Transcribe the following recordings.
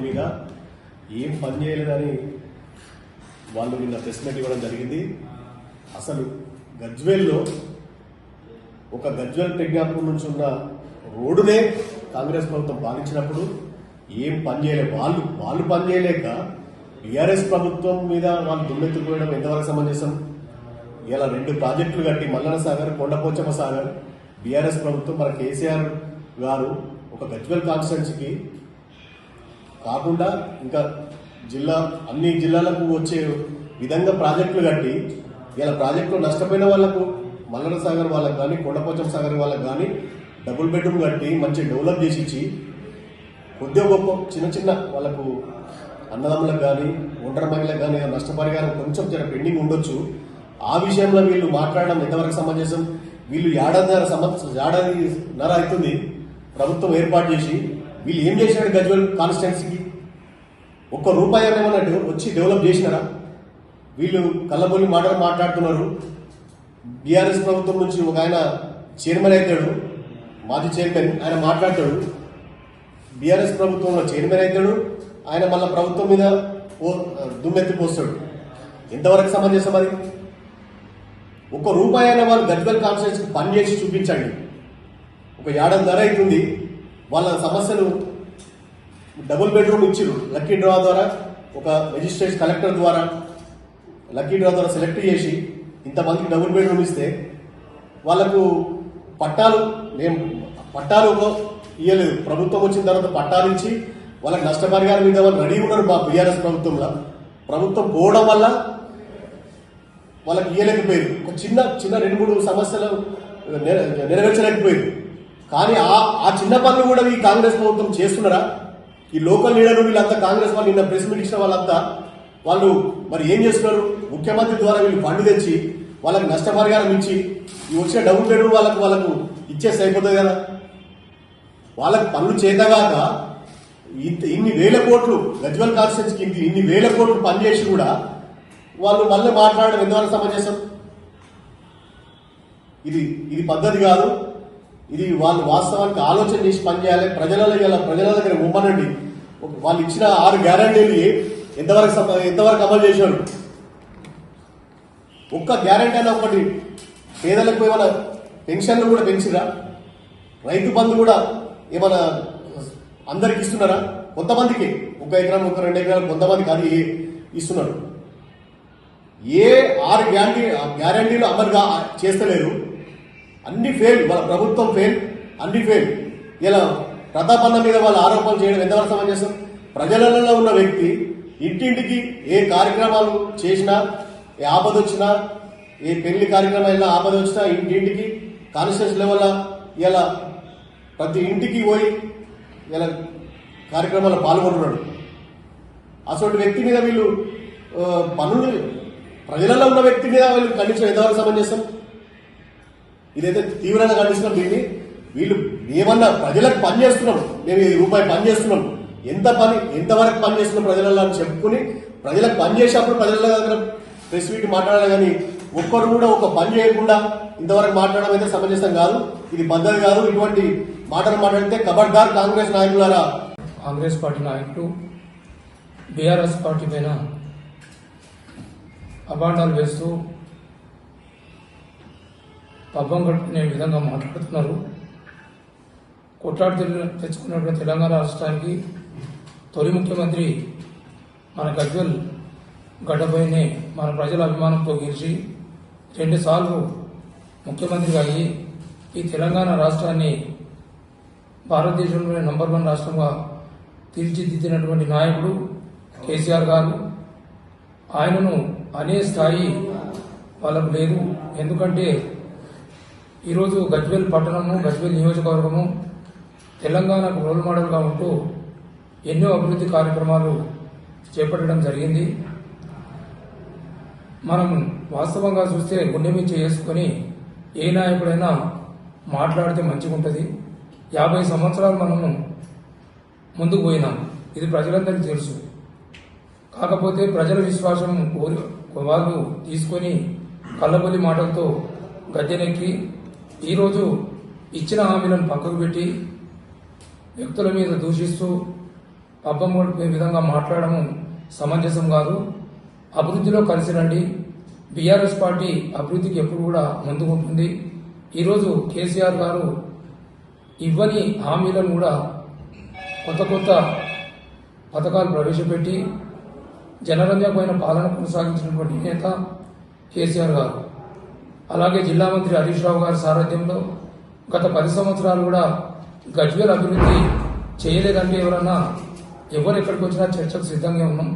మీద ఏం పని చేయలేదని వాళ్ళు నిన్న ప్రెస్ ఇవ్వడం జరిగింది. అసలు గజ్వేల్లో ఒక గజ్వేల్ ప్రజ్ఞాపం నుంచి ఉన్న రోడ్డునే కాంగ్రెస్ ప్రభుత్వం పాలించినప్పుడు ఏం పని చేయలేదు వాళ్ళు వాళ్ళు పని చేయలేక బీఆర్ఎస్ ప్రభుత్వం మీద వాళ్ళు దుమ్మెత్తుకోవడం ఎంతవరకు సమంజసం? ఇలా రెండు ప్రాజెక్టులు కట్టి మల్లన సాగర్ కొండపోచమ్మ సాగర్ బీఆర్ఎస్ ప్రభుత్వం మన కేసీఆర్ గారు ఒక గజ్వేల్ కాన్స్టిట్యున్సీకి కాకుండా ఇంకా జిల్లా అన్ని జిల్లాలకు వచ్చే విధంగా ప్రాజెక్టులు కట్టి ఇలా ప్రాజెక్టులు నష్టపోయిన వాళ్ళకు మల్లన సాగర్ వాళ్ళకి కానీ కొండపోచం సాగర్ వాళ్ళకి కానీ డబుల్ బెడ్రూమ్ కట్టి మంచి డెవలప్ చేసి ఇచ్చి కొద్దిగా గొప్ప చిన్న చిన్న వాళ్ళకు అన్నదమ్ములకు కానీ ఒంటరి మహిళలకు కానీ నష్టపరిహారం కొంచెం జర పెండింగ్ ఉండొచ్చు. ఆ విషయంలో వీళ్ళు మాట్లాడడం ఎంతవరకు సమంజసం? వీళ్ళు ఏడాదిన్నర సంవత్సరం ఏడాదిన్నర అవుతుంది. ప్రభుత్వం ఏర్పాటు చేసి వీళ్ళు ఏం చేసినారు గజ్వల్ కాన్స్టిట్యున్సీకి? ఒక్క రూపాయి ఏమన్నట్టు వచ్చి డెవలప్ చేసినారా? వీళ్ళు కళ్ళబొల్లి మాటలు మాట్లాడుతున్నారు. బీఆర్ఎస్ ప్రభుత్వం నుంచి ఒక ఆయన చైర్మన్ అవుతాడు మాజీ చైర్మన్ ఆయన మాట్లాడతాడు. బీఆర్ఎస్ ప్రభుత్వంలో చైర్మన్ అవుతాడు ఆయన మళ్ళీ ప్రభుత్వం మీద ఓ- దుమ్మెత్తి పోస్తాడు. ఎంతవరకు సమంజసం అది? ఒక్క రూపాయి అయినా వాళ్ళు గజ్వల్ కాన్ఫరెన్స్కి పని చేసి చూపించండి. ఒక ఏడాది ధర అవుతుంది. వాళ్ళ సమస్యలు డబుల్ బెడ్రూమ్ ఇచ్చిరు లక్కీ డ్రా ద్వారా ఒక మెజిస్ట్రేట్ కలెక్టర్ ద్వారా లక్కీ డ్రా ద్వారా సెలెక్ట్ చేసి ఇంతమందికి డబుల్ బెడ్రూమ్ ఇస్తే వాళ్ళకు పట్టాలు మేము పట్టాలు ఒక- ఇయ్యలేదు. ప్రభుత్వం వచ్చిన తర్వాత పట్టాలు ఇచ్చి వాళ్ళకి నష్టపరిహారం మీద వాళ్ళు రెడీ ఉన్నారు మా బీఆర్ఎస్ ప్రభుత్వంలో. ప్రభుత్వం పోవడం వల్ల వాళ్ళకి ఇయ్యలేకపోయారు ఒక చిన్న చిన్న రెండు మూడు సమస్యలు నెర- నెరవేర్చలేకపోయారు కానీ ఆ ఆ చిన్న పనులు కూడా ఈ కాంగ్రెస్ ప్రభుత్వం చేస్తున్నారా? ఈ లోకల్ లీడర్లు వీళ్ళంతా కాంగ్రెస్ వాళ్ళు నిన్న ప్రెస్ మీట్ ఇచ్చిన వాళ్ళంతా వాళ్ళు మరి ఏం చేస్తున్నారు? ముఖ్యమంత్రి ద్వారా వీళ్ళు ఫండ్ తెచ్చి వాళ్ళకి నష్టపరిహారం ఇచ్చి ఈ వచ్చిన డబుల్ బెడ్రూమ్ వాళ్ళకు వాళ్ళకు ఇచ్చేసి అయిపోతుంది కదా? వాళ్ళకి పనులు చేతగాక ఇంత ఇన్ని వేల కోట్లు గజ్వల్ కాన్స్టిట్యూన్స్కి ఇంత ఇన్ని వేల కోట్లు పనిచేసి కూడా వాళ్ళు మళ్ళీ మాట్లాడడం ఎందువల్ల సమంజసం? ఇది ఇది పద్ధతి కాదు. ఇది వాళ్ళు వాస్తవానికి ఆలోచన చేసి పనిచేయాలి ప్రజలలో ఇలా ప్రజల దగ్గర ఉమ్మనండి. వాళ్ళు ఇచ్చిన ఆరు గ్యారంటీలు ఎంతవరకు ఎంతవరకు అమలు చేశారు? ఒక్క గ్యారంటీ అయినా ఒకటి. పేదలకు ఏమైనా పెన్షన్లు కూడా పెంచిరా రైతు బంధు కూడా ఏమైనా అందరికి ఇస్తున్నారా? కొంతమందికి. ఒక ఎకరం ఒక రెండు ఎకరాలు కొంతమందికి అది ఇస్తున్నారు. ఏ ఆరు గ్యారంటీ గ్యారంటీలు అమలుగా చేస్తలేరు. అన్ని ఫెయిల్ వాళ్ళ ప్రభుత్వం ఫెయిల్ అన్ని ఫెయిల్ ఇలా ప్రతాపన్న మీద వాళ్ళ ఆరోపణలు చేయడం ఎంతవరకు సమంజసం? ప్రజలలో ఉన్న వ్యక్తి ఇంటింటికి ఏ కార్యక్రమాలు చేసినా ఏ ఆపద వచ్చినా ఏ పెళ్ళి కార్యక్రమం అయినా ఆపద వచ్చినా ఇంటింటికి కాన్స్టిట్యూన్స్ లెవెల్ ఇలా ప్రతి ఇంటికి పోయి ఇలా కార్యక్రమాలు పాల్గొంటున్నాడు. అటువంటి వ్యక్తి మీద వీళ్ళు పనులు ప్రజలలో ఉన్న వ్యక్తి మీద వీళ్ళు ఖండించడం ఎంతవరకు సమంజసం? ఇదైతే తీవ్రంగా ఖండిస్తున్నాం దీన్ని వీళ్ళు ఏమన్నా ప్రజలకు పని చేస్తున్నాం మేము ఈ రూపాయి పని చేస్తున్నాం ఎంత పని ఎంతవరకు పని చేస్తున్నాం ప్రజలలో అని చెప్పుకుని ప్రజలకు పని చేసేటప్పుడు ప్రజల దగ్గర ప్రెస్ మీట్ మాట్లాడాలి కానీ ఒక్కరు కూడా ఒక పని చేయకుండా ఇంతవరకు మాట్లాడడం అయితే సమంజసం కాదు. ఇది పద్ధతి కాదు. ఇటువంటి మాటలు మాట్లాడితే కబడ్దార్ కాంగ్రెస్ నాయకులారా? కాంగ్రెస్ పార్టీ నాయకులు బీఆర్ఎస్ పార్టీ పైన అభాండాలు వేస్తూ పబ్బం కట్టుకునే విధంగా మాట్లాడుతున్నారు. కొట్లాడు తెచ్చుకున్నటువంటి తెలంగాణ రాష్ట్రానికి తొలి ముఖ్యమంత్రి మన గజ్వల్ గడ్డపైనే మన ప్రజల అభిమానంతో గెలిచి రెండుసార్లు ముఖ్యమంత్రిగా అయ్యి ఈ తెలంగాణ రాష్ట్రాన్ని భారతదేశంలోనే నంబర్ వన్ రాష్ట్రంగా తీర్చిదిద్దినటువంటి నాయకుడు కేసీఆర్ గారు. ఆయనను అనే స్థాయి వాళ్ళకు లేదు. ఎందుకంటే ఈరోజు గజ్వేల్ పట్టణము గజ్వేల్ నియోజకవర్గము తెలంగాణకు రోల్ మోడల్గా ఉంటూ ఎన్నో అభివృద్ధి కార్యక్రమాలు చేపట్టడం జరిగింది. మనం వాస్తవంగా చూస్తే గుండె మీద చేసుకొని ఏ నాయకుడైనా మాట్లాడితే మంచిగా ఉంటుంది యాభై సంవత్సరాలు మనము ముందుకు పోయినాం. ఇది ప్రజలందరికీ తెలుసు. కాకపోతే ప్రజల విశ్వాసం కోరి వాళ్ళు తీసుకొని కళ్ళబొల్లి మాటలతో గద్దెనెక్కి ఈరోజు ఇచ్చిన హామీలను పక్కకు పెట్టి వ్యక్తుల మీద దూషిస్తూ పబ్బం కొడుకునే విధంగా మాట్లాడడం సమంజసం కాదు. అభివృద్ధిలో కలిసి రండి. బీఆర్ఎస్ పార్టీ అభివృద్ధికి ఎప్పుడు కూడా ముందుకుంటుంది ఈరోజు కేసీఆర్ గారు ఇవ్వని హామీలను కూడా కొత్త కొత్త పథకాలు ప్రవేశపెట్టి జనరంజకమైన పాలన కొనసాగించినటువంటి నేత కేసీఆర్ గారు. అలాగే జిల్లా మంత్రి హరీష్ రావు గారి సారథ్యంలో గత పది సంవత్సరాలు కూడా గజ్వేల్ అభివృద్ధి చేయలేదంటే ఎవరన్నా ఎవరు ఎక్కడికి వచ్చినా చర్చకు సిద్ధంగా ఉన్నాం.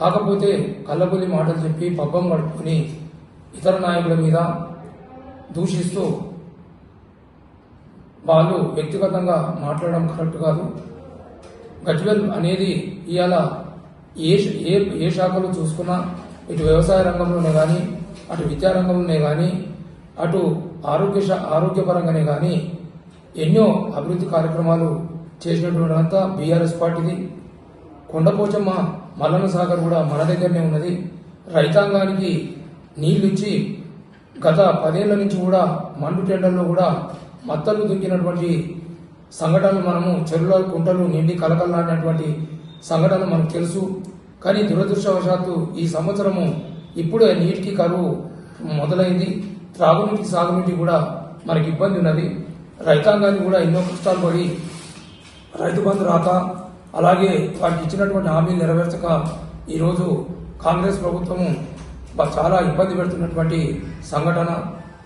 కాకపోతే కళ్ళబుల్లి మాటలు చెప్పి పబ్బం గడుపుకుని ఇతర నాయకుల మీద దూషిస్తూ వాళ్ళు వ్యక్తిగతంగా మాట్లాడడం కరెక్ట్ కాదు. గజ్వెల్ అనేది ఇవాళ ఏ ఏ ఏ శాఖలో చూసుకున్నా ఇటు వ్యవసాయ రంగంలోనే కానీ అటు విద్యారంగంలోనే కానీ అటు ఆరోగ్య ఆరోగ్యపరంగానే కానీ ఎన్నో అభివృద్ధి కార్యక్రమాలు చేసినటువంటి అంతా బీఆర్ఎస్ పార్టీది. కొండపోచమ్మ మల్లన సాగర్ కూడా మన దగ్గరనే ఉన్నది. రైతాంగానికి నీళ్ళు ఇచ్చి గత పదేళ్ళ నుంచి కూడా మండు టెండర్లో కూడా మత్తలు దుక్కినటువంటి సంఘటనలు మనము చెరువుల కుంటలు నిండి కలకల్లాడినటువంటి సంఘటనలు మనకు తెలుసు. కానీ దురదృష్టవశాత్తు ఈ సంవత్సరము ఇప్పుడు నీటికి కరువు మొదలైంది త్రాగునీటి సాగునీటి కూడా మనకి ఇబ్బంది ఉన్నది. రైతాంగాన్ని కూడా ఎన్నో కష్టాలు పడి రైతు బంధు రాక అలాగే వాటికి ఇచ్చినటువంటి హామీలు నెరవేర్చక ఈరోజు కాంగ్రెస్ ప్రభుత్వము చాలా ఇబ్బంది పెడుతున్నటువంటి సంఘటన.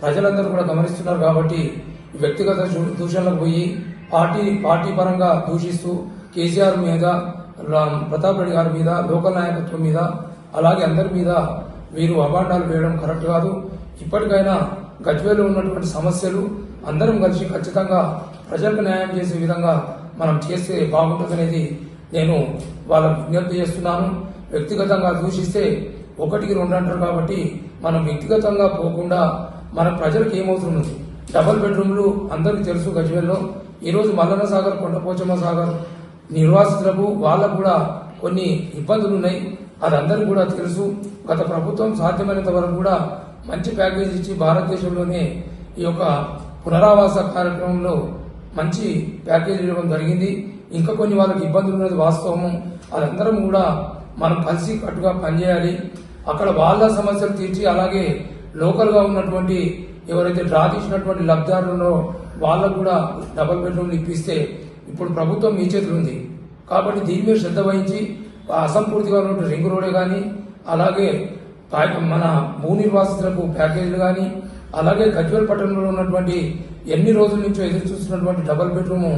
ప్రజలందరూ కూడా గమనిస్తున్నారు కాబట్టి వ్యక్తిగత దూషణలకు పోయి పార్టీ పార్టీ పరంగా దూషిస్తూ కేసీఆర్ మీద రా- ప్రతాప్ రెడ్డి గారి మీద లోకల్ నాయకత్వం మీద అలాగే అందరి మీద వీరు అభాండాలు వేయడం కరెక్ట్ కాదు. ఇప్పటికైనా గజ్వేలో ఉన్నటువంటి సమస్యలు అందరం కలిసి ఖచ్చితంగా ప్రజలకు న్యాయం చేసే విధంగా మనం చేస్తే బాగుంటుందనేది నేను వాళ్ళకు విజ్ఞప్తి చేస్తున్నాను. వ్యక్తిగతంగా దూషిస్తే ఒకటికి రెండు అంటారు కాబట్టి మనం వ్యక్తిగతంగా పోకుండా మన ప్రజలకు ఏమవుతుంది? డబల్ బెడ్రూమ్లు అందరికీ తెలుసు గజ్వేల్లో. ఈరోజు మల్లన్న సాగర్ కొండపోచమ్మ సాగర్ నిర్వాసితులకు వాళ్ళకు కూడా కొన్ని ఇబ్బందులు ఉన్నాయి అది కూడా తెలుసు. గత ప్రభుత్వం సాధ్యమైనంత వరకు కూడా మంచి ప్యాకేజ్ ఇచ్చి భారతదేశంలోనే ఈ యొక్క పునరావాస కార్యక్రమంలో మంచి ప్యాకేజ్ ఇవ్వడం జరిగింది. ఇంకా కొన్ని వాళ్ళకి ఇబ్బందులు ఉన్నది వాస్తవము. అదందరం కూడా మనం కలిసి కట్టుగా పనిచేయాలి. అక్కడ వాళ్ళ సమస్యలు తీర్చి అలాగే లోకల్గా ఉన్నటువంటి ఎవరైతే డ్రా తీసినటువంటి లబ్ధిదారులను వాళ్ళకు కూడా డబుల్ బెడ్రూమ్లు ఇప్పిస్తే ఇప్పుడు ప్రభుత్వం మీ చేతులు ఉంది. కాబట్టి దీని మీద శ్రద్ధ వహించి అసంపూర్తిగా ఉన్నటువంటి రింగ్ రోడే కానీ అలాగే మన భూ నిర్వాసితులకు ప్యాకేజీలు కానీ అలాగే గజ్వేల్ పట్టణంలో ఉన్నటువంటి ఎన్ని రోజుల నుంచో ఎదురు చూస్తున్నటువంటి డబుల్ బెడ్రూమ్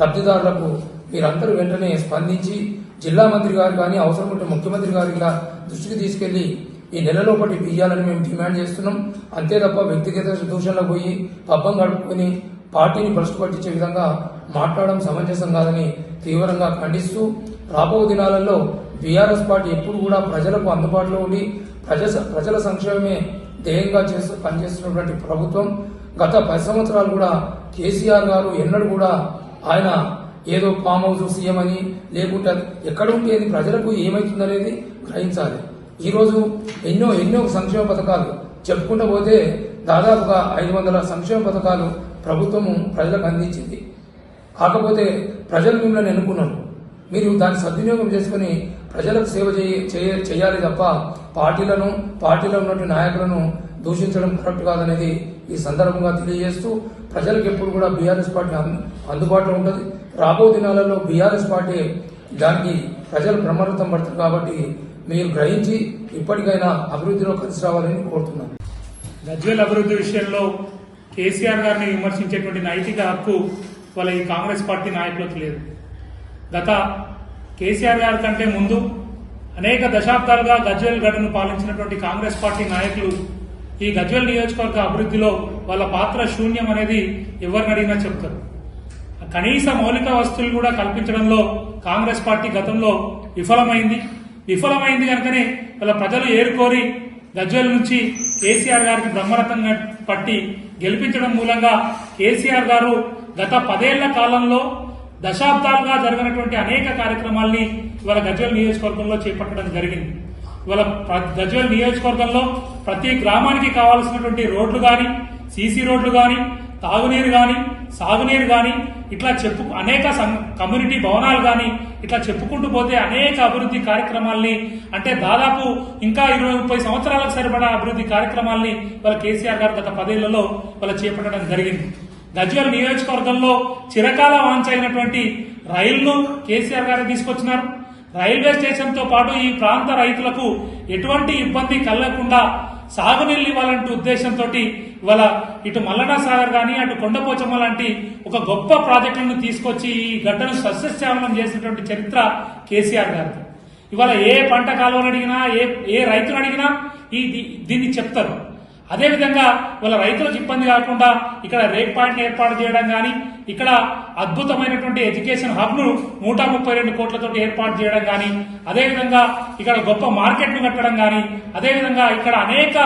లబ్ధిదారులకు మీరందరూ వెంటనే స్పందించి జిల్లా మంత్రి గారు కానీ అవసరం ఉంటే ముఖ్యమంత్రి గారిగా దృష్టికి తీసుకెళ్ళి ఈ నెలలోపటి ఇయ్యాలని మేము డిమాండ్ చేస్తున్నాం. అంతే తప్ప వ్యక్తిగత దూషణలకు పోయి పబ్బం గడుపుకొని పార్టీని భ్రష్టు పట్టించే విధంగా మాట్లాడడం సమంజసం కాదని తీవ్రంగా ఖండిస్తూ రాబో దినాలలో బీఆర్ఎస్ పార్టీ ఎప్పుడు కూడా ప్రజలకు అందుబాటులో ఉండి ప్రజ ప్రజల సంక్షేమమే ధ్యేయంగా చేస్తూ పనిచేస్తున్నటువంటి ప్రభుత్వం గత పది సంవత్సరాలు కూడా కేసీఆర్ గారు ఎన్నడూ కూడా ఆయన ఏదో ఫామ్ హౌస్ సీఎం అని లేకుంటే ఎక్కడ ఉంటే ప్రజలకు ఏమైతుందనేది గ్రహించాలి. ఈరోజు ఎన్నో ఎన్నో సంక్షేమ పథకాలు చెప్పుకుంటూ పోతే దాదాపుగా ఐదు వందల సంక్షేమ పథకాలు ప్రభుత్వము ప్రజలకు అందించింది. కాకపోతే ప్రజలు మిమ్మల్ని ఎన్నుకున్నారు. మీరు దాన్ని సద్వినియోగం చేసుకుని ప్రజలకు సేవ చేయ- చేయ- చేయాలి తప్ప పార్టీలను పార్టీలో ఉన్నటువంటి నాయకులను దూషించడం కరెక్ట్ కాదనేది ఈ సందర్భంగా తెలియజేస్తూ ప్రజలకు ఎప్పుడు కూడా బీఆర్ఎస్ పార్టీ అందుబాటులో ఉంటుంది. రాబో దినాలలో బీఆర్ఎస్ పార్టీ దానికి ప్రజలు బ్రహ్మరథం పడుతుంది కాబట్టి మీరు గ్రహించి ఇప్పటికైనా అభివృద్ధిలో కలిసి రావాలని కోరుతున్నాను గజ్వేల్ అభివృద్ధి విషయంలో కేసీఆర్ గారిని విమర్శించేటువంటి నైతిక హక్కు వాళ్ళ ఈ కాంగ్రెస్ పార్టీ నాయకులకు లేదు. గత కేసీఆర్ గారి కంటే ముందు అనేక దశాబ్దాలుగా గజ్వేల్ గడ్డను పాలించినటువంటి కాంగ్రెస్ పార్టీ నాయకులు ఈ గజ్వేల్ నియోజకవర్గ అభివృద్ధిలో వాళ్ళ పాత్ర శూన్యం అనేది ఎవరిని అడిగినా చెప్తారు కనీస మౌలిక వస్తువులు కూడా కల్పించడంలో కాంగ్రెస్ పార్టీ గతంలో విఫలమైంది. విఫలమైంది కనుకనే వాళ్ళ ప్రజలు ఏరుకోరి గజ్వేల్ నుంచి కేసీఆర్ గారికి బ్రహ్మరథంగా పట్టి గెలిపించడం మూలంగా కేసీఆర్ గారు గత పదేళ్ళ కాలంలో దశాబ్దాలుగా జరిగినటువంటి అనేక కార్యక్రమాల్ని ఇవాళ గజ్వేల్ నియోజకవర్గంలో చేపట్టడం జరిగింది. ఇవాళ ప్ర- గజ్వేల్ నియోజకవర్గంలో ప్రతి గ్రామానికి కావాల్సినటువంటి రోడ్లు కానీ సీసీ రోడ్లు కానీ తాగునీరు కానీ సాగునీరు కానీ ఇట్లా చెప్పు అనేక సం- కమ్యూనిటీ భవనాలు కానీ ఇట్లా చెప్పుకుంటూ పోతే అనేక అభివృద్ధి కార్యక్రమాల్ని అంటే దాదాపు ఇంకా ఇరవై ముప్పై సంవత్సరాలకు సరిపడా అభివృద్ధి కార్యక్రమాల్ని వాళ్ళ కేసీఆర్ గారు గత పదేళ్ళలో వాళ్ళ చేపట్టడం జరిగింది. గజ్వేల్ నియోజకవర్గంలో చిరకాల వాంఛ అయినటువంటి రైలును కేసీఆర్ గారు తీసుకొచ్చినారు. రైల్వే స్టేషన్తో పాటు ఈ ప్రాంత రైతులకు ఎటువంటి ఇబ్బంది కలగకుండా సాగునీళ్ళు ఇవ్వాలంటే ఉద్దేశంతో ఇవాళ ఇటు మల్లనా సాగర్ కానీ అటు కొండపోచమ్మ లాంటి ఒక గొప్ప ప్రాజెక్టులను తీసుకొచ్చి ఈ గడ్డను సస్యశ్యామలం చేసినటువంటి చరిత్ర కేసీఆర్ గారిది. ఇవాళ ఏ పంట కాలువని అడిగినా ఏ ఏ రైతును అడిగినా ఈ దీన్ని చెప్తారు. అదేవిధంగా వాళ్ళ రైతులకు ఇబ్బంది కాకుండా ఇక్కడ రేక్ పాయింట్ ఏర్పాటు చేయడం కానీ ఇక్కడ అద్భుతమైనటువంటి ఎడ్యుకేషన్ హబ్ను నూట ముప్పై రెండు కోట్లతో ఏర్పాటు చేయడం కానీ అదేవిధంగా ఇక్కడ గొప్ప మార్కెట్ను కట్టడం కానీ అదేవిధంగా ఇక్కడ అనేక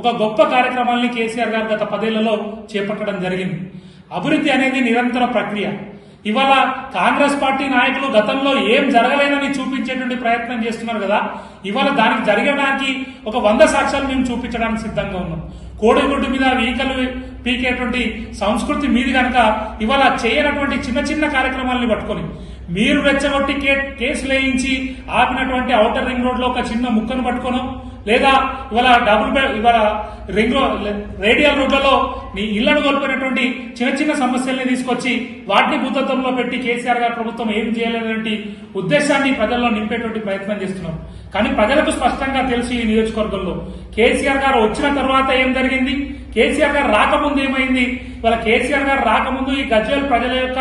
ఒక గొప్ప కార్యక్రమాల్ని కేసీఆర్ గారు గత పదేళ్ళలో చేపట్టడం జరిగింది. అభివృద్ధి అనేది నిరంతర ప్రక్రియ. ఇవాళ కాంగ్రెస్ పార్టీ నాయకులు గతంలో ఏం జరగలేదని చూపించేటువంటి ప్రయత్నం చేస్తున్నారు కదా. ఇవాళ దానికి జరగడానికి ఒక వంద సాక్ష్యాలు మేము చూపించడానికి సిద్ధంగా ఉన్నాం. కోడిగుడ్డు మీద వీకలు పీకేటువంటి సంస్కృతి మీది కనుక ఇవాళ చేయనటువంటి చిన్న చిన్న కార్యక్రమాలని పట్టుకొని మీరు రెచ్చగొట్టి కేసు లేయించి ఆపినటువంటి ఔటర్ రింగ్ రోడ్లో ఒక చిన్న ముక్కను పట్టుకోను లేదా ఇవాళ డబుల్ బెడ్ ఇవాళ రింగ్ రేడియల్ రోడ్లలో మీ ఇళ్ళను కోల్పోయినటువంటి చిన్న చిన్న సమస్యల్ని తీసుకొచ్చి వాటిని భూతత్వంలో పెట్టి కేసీఆర్ గారు ప్రభుత్వం ఏం చేయలేనటువంటి ఉద్దేశాన్ని ప్రజల్లో నింపేటువంటి ప్రయత్నం చేస్తున్నారు కానీ ప్రజలకు స్పష్టంగా తెలుసు ఈ నియోజకవర్గంలో కేసీఆర్ గారు వచ్చిన తర్వాత ఏం జరిగింది? కేసీఆర్ గారు రాకముందు ఏమైంది? ఇవాళ కేసీఆర్ గారు రాకముందు ఈ గజ్వేల్ ప్రజల యొక్క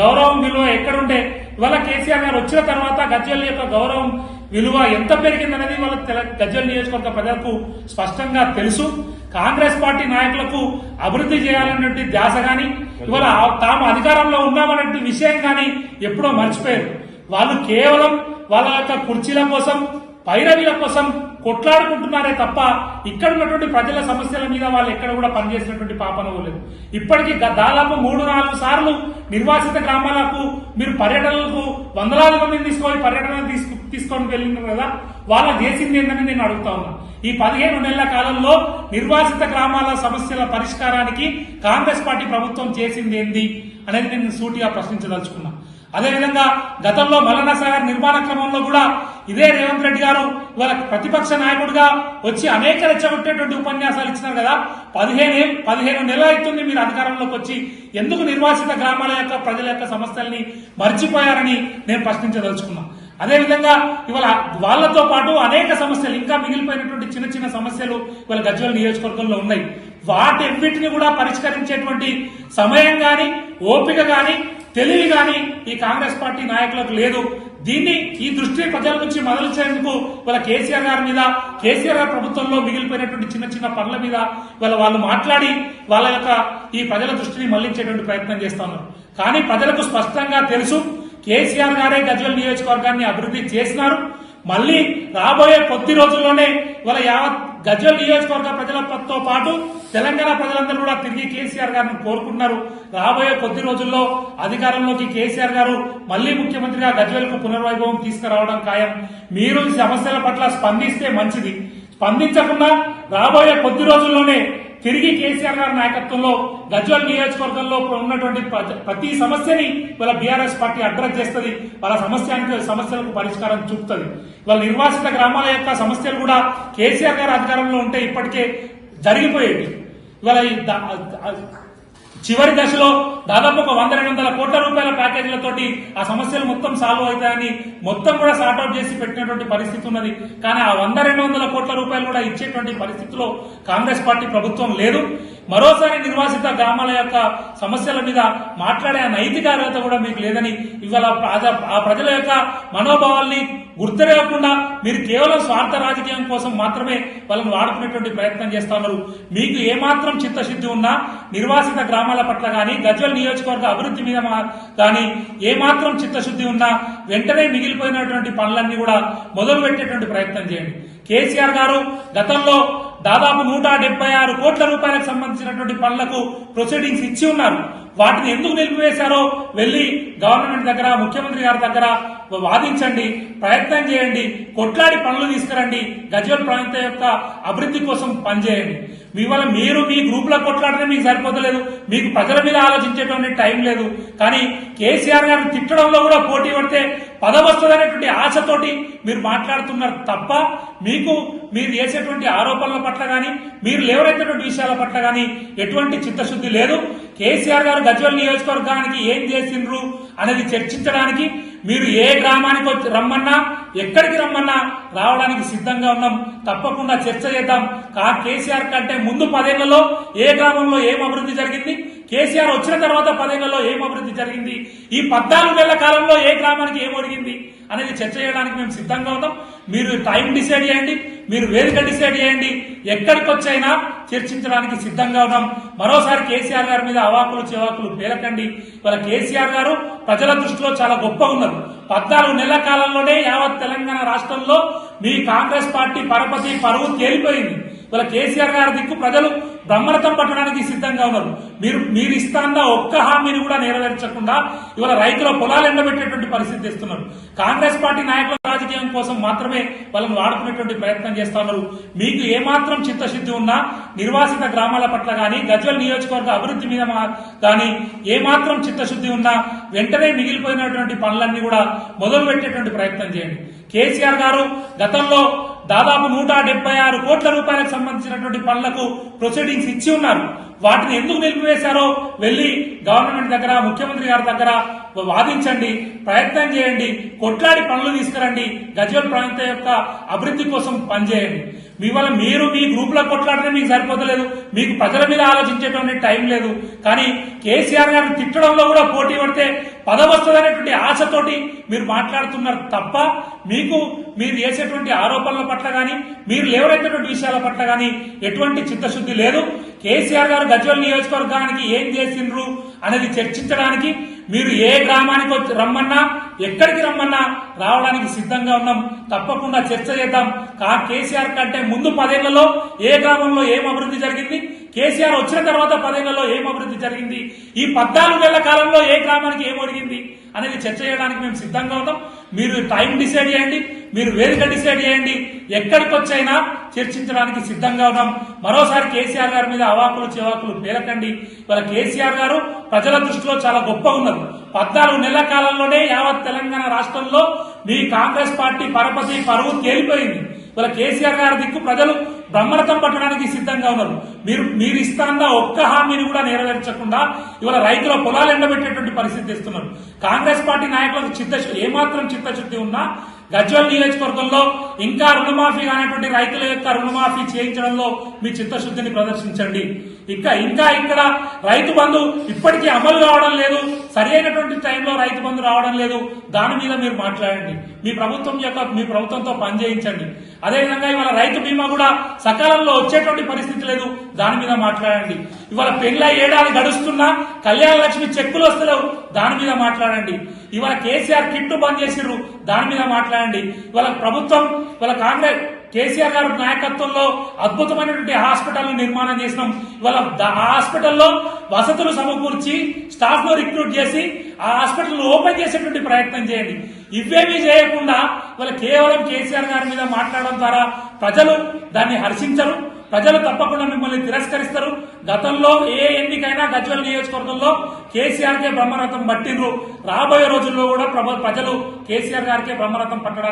గౌరవం విలువ ఎక్కడుండే? ఇవాళ కేసీఆర్ గారు వచ్చిన తర్వాత గజ్వేల్ యొక్క గౌరవం విలువ ఎంత పెరిగిందనేది వాళ్ళ తెల- గజ్వేల్ నియోజకవర్గ ప్రజలకు స్పష్టంగా తెలుసు. కాంగ్రెస్ పార్టీ నాయకులకు అభివృద్ధి చేయాలన్నటువంటి ధ్యాస కానీ ఇవాళ తాము అధికారంలో ఉన్నామన్నటువంటి విషయం కానీ ఎప్పుడో మర్చిపోయారు. వాళ్ళు కేవలం వాళ్ళ యొక్క కుర్చీల కోసం పైరవీల కోసం కొట్లాడుకుంటున్నారే తప్ప ఇక్కడ ఉన్నటువంటి ప్రజల సమస్యల మీద వాళ్ళు ఎక్కడ కూడా పనిచేసినటువంటి పాపన లేదు. ఇప్పటికీ దాదాపు మూడు నాలుగు సార్లు నిర్వాసిత గ్రామాలకు మీరు పర్యటనలకు వందలాది మందిని తీసుకొని పర్యటన తీసుకు తీసుకొని వెళ్ళినారు కదా వాళ్ళ చేసింది ఏంటని నేను అడుగుతా ఉన్నా. ఈ పదిహేను నెలల కాలంలో నిర్వాసిత గ్రామాల సమస్యల పరిష్కారానికి కాంగ్రెస్ పార్టీ ప్రభుత్వం చేసింది ఏంది అనేది నేను సూటిగా ప్రశ్నించదలుచుకున్నా. అదేవిధంగా గతంలో మల్లన్న నిర్మాణ క్రమంలో కూడా ఇదే రేవంత్ రెడ్డి గారు ఇవాళ ప్రతిపక్ష నాయకుడిగా వచ్చి అనేక రెచ్చగొట్టేటువంటి ఉపన్యాసాలు ఇచ్చినారు కదా పదిహేను పదిహేను నెలలు అవుతుంది మీరు అధికారంలోకి వచ్చి ఎందుకు నిర్వాసిత గ్రామాల యొక్క ప్రజల యొక్క సమస్యల్ని మర్చిపోయారని నేను ప్రశ్నించదలుచుకున్నాను అదేవిధంగా ఇవాళ వాళ్ళతో పాటు అనేక సమస్యలు ఇంకా మిగిలిపోయినటువంటి చిన్న చిన్న సమస్యలు ఇవాళ గజ్వల్ నియోజకవర్గంలో ఉన్నాయి. వాటన్నిటిని కూడా పరిష్కరించేటువంటి సమయం కానీ ఓపిక కానీ తెలివి కానీ ఈ కాంగ్రెస్ పార్టీ నాయకులకు లేదు. దీన్ని ఈ దృష్టిని ప్రజల నుంచి మదల్చేందుకు వాళ్ళ కేసీఆర్ గారి మీద కేసీఆర్ గారి ప్రభుత్వంలో మిగిలిపోయినటువంటి చిన్న చిన్న పనుల మీద వాళ్ళ వాళ్ళు మాట్లాడి వాళ్ళ యొక్క ఈ ప్రజల దృష్టిని మళ్ళించేటువంటి ప్రయత్నం చేస్తా ఉన్నారు. కానీ ప్రజలకు స్పష్టంగా తెలుసు కేసీఆర్ గారే గజ్వల్ నియోజకవర్గాన్ని అభివృద్ధి చేసినారు. మళ్ళీ రాబోయే కొద్ది రోజుల్లోనే ఇవాళ యావత్ గజ్వల్ నియోజకవర్గ ప్రజలతో పాటు తెలంగాణ ప్రజలందరూ కూడా తిరిగి కేసీఆర్ గారిని కోరుకుంటున్నారు. రాబోయే కొద్ది రోజుల్లో అధికారంలోకి కేసీఆర్ గారు మళ్ళీ ముఖ్యమంత్రిగా గజ్వెల్కు పునర్వైభవం తీసుకురావడం ఖాయం. మీరు ఈ సమస్యల పట్ల స్పందిస్తే మంచిది. స్పందించకుండా రాబోయే కొద్ది రోజుల్లోనే తిరిగి కేసీఆర్ గారి నాయకత్వంలో గజ్వల్ నియోజకవర్గంలో ఉన్నటువంటి ప్రతి సమస్యని వాళ్ళ బీఆర్ఎస్ పార్టీ అడ్రస్ చేస్తుంది. వాళ్ళ సమస్యానికి సమస్యలకు పరిష్కారం చూపుతుంది. వాళ్ళ నిర్వాసిత గ్రామాల యొక్క సమస్యలు కూడా కేసీఆర్ గారు అధికారంలో ఉంటే ఇప్పటికే జరిగిపోయేవి. ఇవాళ చివరి దశలో దాదాపు ఒక వంద రెండు వందల కోట్ల రూపాయల ప్యాకేజీలతోటి ఆ సమస్యలు మొత్తం సాల్వ్ అవుతాయని మొత్తం కూడా సార్ట్అవుట్ చేసి పెట్టినటువంటి పరిస్థితి ఉన్నది. కానీ ఆ వంద రెండు వందల కోట్ల రూపాయలు కూడా ఇచ్చేటువంటి పరిస్థితిలో కాంగ్రెస్ పార్టీ ప్రభుత్వం లేదు. మరోసారి నిర్వాసిత గ్రామాల యొక్క సమస్యల మీద మాట్లాడే నైతిక అర్హత కూడా మీకు లేదని ఇవాళ ఆ- ప్రజల యొక్క మనోభావాల్ని గుర్తులేకుండా మీరు కేవలం స్వార్థ రాజకీయం కోసం మాత్రమే వాళ్ళని వాడుకునేటువంటి ప్రయత్నం చేస్తున్నారు మీకు ఏమాత్రం చిత్తశుద్ధి ఉన్నా నిర్వాసిత గ్రామాల పట్ల కానీ గజ్వల్ నియోజకవర్గ అభివృద్ధి మీద కానీ ఏమాత్రం చిత్తశుద్ధి ఉన్నా వెంటనే మిగిలిపోయినటువంటి పనులన్నీ కూడా మొదలు పెట్టేటువంటి ప్రయత్నం చేయండి. కేసీఆర్ గారు గతంలో దాదాపు నూట డెబ్బై ఆరు కోట్ల రూపాయలకు సంబంధించినటువంటి పనులకు ప్రొసీడింగ్స్ ఇచ్చి ఉన్నారు. వాటిని ఎందుకు నిలిపివేశారో వెళ్ళి గవర్నమెంట్ దగ్గర ముఖ్యమంత్రి గారి దగ్గర వాదించండి ప్రయత్నం చేయండి కొట్లాడి పనులు తీసుకురండి గజ్వల్ ప్రాంతం యొక్క అభివృద్ధి కోసం పనిచేయండి. మీ వల్ల మీరు మీ గ్రూప్లో కొట్లాడితే మీకు సరిపోతలేదు మీకు ప్రజల మీద ఆలోచించేటువంటి టైం లేదు. కానీ కేసీఆర్ గారిని తిట్టడంలో కూడా పోటీ పడితే పద వస్తుందనేటువంటి ఆశతోటి మీరు మాట్లాడుతున్నారు తప్ప మీకు మీరు చేసేటువంటి ఆరోపణల పట్ల కానీ మీరు లేవనెత్తేటువంటి విషయాల పట్ల కానీ ఎటువంటి చిత్తశుద్ధి లేదు. కేసీఆర్ గారు గజ్వల్ నియోజకవర్గానికి ఏం చేసిండ్రు అనేది చర్చించడానికి మీరు ఏ గ్రామానికి వచ్చి రమ్మన్నా ఎక్కడికి రమ్మన్నా రావడానికి సిద్ధంగా ఉన్నాం. తప్పకుండా చర్చ చేద్దాం. కా కేసీఆర్ కంటే ముందు పదేళ్ళలో ఏ గ్రామంలో ఏం అభివృద్ధి జరిగింది? కేసీఆర్ వచ్చిన తర్వాత పదేళ్ళలో ఏం అభివృద్ధి జరిగింది? ఈ పద్నాలుగు నెలల కాలంలో ఏ గ్రామానికి ఏం ఒరిగింది? అనేది చర్చ చేయడానికి మేము సిద్ధంగా ఉన్నాం. మీరు టైం డిసైడ్ చేయండి మీరు వేదిక డిసైడ్ చేయండి. ఎక్కడికి వచ్చైనా చర్చించడానికి సిద్ధంగా ఉన్నాం. మరోసారి కేసీఆర్ గారి మీద అవాకులు చివాకులు పేరకండి ఇవాళ కేసీఆర్ గారు ప్రజల దృష్టిలో చాలా గొప్ప ఉన్నారు. పద్నాలుగు నెలల కాలంలోనే యావత్ తెలంగాణ రాష్ట్రంలో మీ కాంగ్రెస్ పార్టీ పరపతి పరువు తేలిపోయింది. ఇవాళ కేసీఆర్ గారి దిక్కు ప్రజలు బ్రహ్మరథం పట్టడానికి సిద్ధంగా ఉన్నారు. మీరు మీరు ఇస్తాన్న ఒక్క హామీని కూడా నెరవేర్చకుండా ఇవాళ రైతుల పొలాలు ఎండబెట్టేటువంటి పరిస్థితి తెస్తున్నారు. కాంగ్రెస్ పార్టీ నాయకుల రాజకీయం కోసం మాత్రమే వాళ్ళని వాడుకునేటువంటి ప్రయత్నం చేస్తా ఉన్నారు. మీకు ఏమాత్రం చిత్తశుద్ధి ఉన్నా నిర్వాసిత గ్రామాల పట్ల కానీ గజ్వల్ నియోజకవర్గ అభివృద్ధి మీద మా- ఏమాత్రం చిత్తశుద్ధి ఉన్నా వెంటనే మిగిలిపోయినటువంటి పనులన్నీ కూడా మొదలు పెట్టేటువంటి ప్రయత్నం చేయండి. కేసీఆర్ గారు గతంలో దాదాపు నూట డెబ్బై ఆరు కోట్ల రూపాయలకు సంబంధించినటువంటి పనులకు ప్రొసీడింగ్స్ ఇచ్చి ఉన్నారు. వాటిని ఎందుకు నిలిపివేశారో వెళ్ళి గవర్నమెంట్ దగ్గర ముఖ్యమంత్రి గారి దగ్గర వాదించండి ప్రయత్నం చేయండి కొట్లాడి పనులు తీసుకురండి గజ్వల్ ప్రాంతం యొక్క అభివృద్ధి కోసం పనిచేయండి. మీ వల్ల మీరు మీ గ్రూప్లో కొట్లాడితే మీకు సరిపోతలేదు. మీకు ప్రజల మీద ఆలోచించేటువంటి టైం లేదు. కానీ కేసీఆర్ గారిని తిట్టడంలో కూడా పోటీ పడితే పదవస్తుందనేటువంటి ఆశతోటి మీరు మాట్లాడుతున్నారు తప్ప మీకు మీరు చేసేటువంటి ఆరోపణల పట్ల కానీ మీరు లేవనైనటువంటి విషయాల పట్ల కానీ ఎటువంటి చిత్తశుద్ధి లేదు. కేసీఆర్ గారు గజ్వల్ నియోజకవర్గానికి ఏం చేసిండ్రు అనేది చర్చించడానికి మీరు ఏ గ్రామానికి వచ్చి రమ్మన్నా ఎక్కడికి రమ్మన్నా రావడానికి సిద్ధంగా ఉన్నాం. తప్పకుండా చర్చ చేద్దాం. కా కేసీఆర్ కంటే ముందు పదేళ్ళలో ఏ గ్రామంలో ఏం అభివృద్ధి జరిగింది? కేసీఆర్ వచ్చిన తర్వాత పదేళ్ళలో ఏం అభివృద్ధి జరిగింది? ఈ పద్నాలుగు వేల కాలంలో ఏ గ్రామానికి ఏం ఒరిగింది? అనేది చర్చ చేయడానికి మేము సిద్ధంగా ఉన్నాం. మీరు టైం డిసైడ్ చేయండి మీరు వేదిక డిసైడ్ చేయండి ఎక్కడికి వచ్చైనా చర్చించడానికి సిద్ధంగా ఉన్నాం. మరోసారి కేసీఆర్ గారి మీద అవాకులు చెవాకులు పేరకండి ఇవాళ కేసీఆర్ గారు ప్రజల దృష్టిలో చాలా గొప్ప ఉన్నారు. పద్నాలుగు నెలల కాలంలోనే యావత్ తెలంగాణ రాష్ట్రంలో మీ కాంగ్రెస్ పార్టీ పరపతి పరువు తేలిపోయింది. ఇవాళ కేసీఆర్ గారి దిక్కు ప్రజలు బ్రహ్మరథం పట్టడానికి సిద్ధంగా ఉన్నారు. మీరు మీరు ఇస్తాన్న ఒక్క హామీని కూడా నెరవేర్చకుండా ఇవాళ రైతుల పొలాలు ఎండబెట్టేటువంటి పరిస్థితి ఇస్తున్నారు కాంగ్రెస్ పార్టీ నాయకులకు చిత్తశుద్ధి ఏమాత్రం చిత్తశుద్ధి ఉన్నా గజ్వల్ నియోజకవర్గంలో ఇంకా రుణమాఫీ కానటువంటి రైతుల యొక్క రుణమాఫీ చేయించడంలో మీ చిత్తశుద్ధిని ప్రదర్శించండి. ఇంకా ఇంకా ఇక్కడ రైతు బంధు ఇప్పటికీ అమలు కావడం లేదు. సరి అయినటువంటి టైంలో రైతు బంధు రావడం లేదు. దాని మీద మీరు మాట్లాడండి. మీ ప్రభుత్వం యొక్క మీ ప్రభుత్వంతో పనిచేయించండి. అదేవిధంగా ఇవాళ రైతు బీమా కూడా సకాలంలో వచ్చేటువంటి పరిస్థితి లేదు. దాని మీద మాట్లాడండి. ఇవాళ పెళ్ళ ఏడాది గడుస్తున్నా కళ్యాణ లక్ష్మి చెక్కులు వస్తలేవు. దాని మీద మాట్లాడండి. ఇవాళ కేసీఆర్ కిట్టు బంద్ చేసిర్రు దాని మీద మాట్లాడండి. ఇవాళ ప్రభుత్వం ఇవాళ కాంగ్రెస్ కేసీఆర్ గారు నాయకత్వంలో అద్భుతమైనటువంటి హాస్పిటల్ నిర్మాణం చేసినాం. ఇవాళ ఆ హాస్పిటల్లో వసతులు సమకూర్చి స్టాఫ్ను రిక్రూట్ చేసి ఆ హాస్పిటల్ ఓపెన్ చేసేటువంటి ప్రయత్నం చేయండి. ఇవేమీ చేయకుండా వాళ్ళు కేవలం కేసీఆర్ గారి మీద మాట్లాడడం ద్వారా ప్రజలు దాన్ని హర్షించరు ప్రజలు తప్పకుండా మిమ్మల్ని తిరస్కరిస్తారు. గతంలో ఏ ఎన్నికైనా గజ్వల్ నియోజకవర్గంలో కేసీఆర్కే బ్రహ్మరథం పట్టిండ్రు. రాబోయే రోజుల్లో కూడా ప్రజలు కేసీఆర్ గారికే బ్రహ్మరథం పట్టడానికి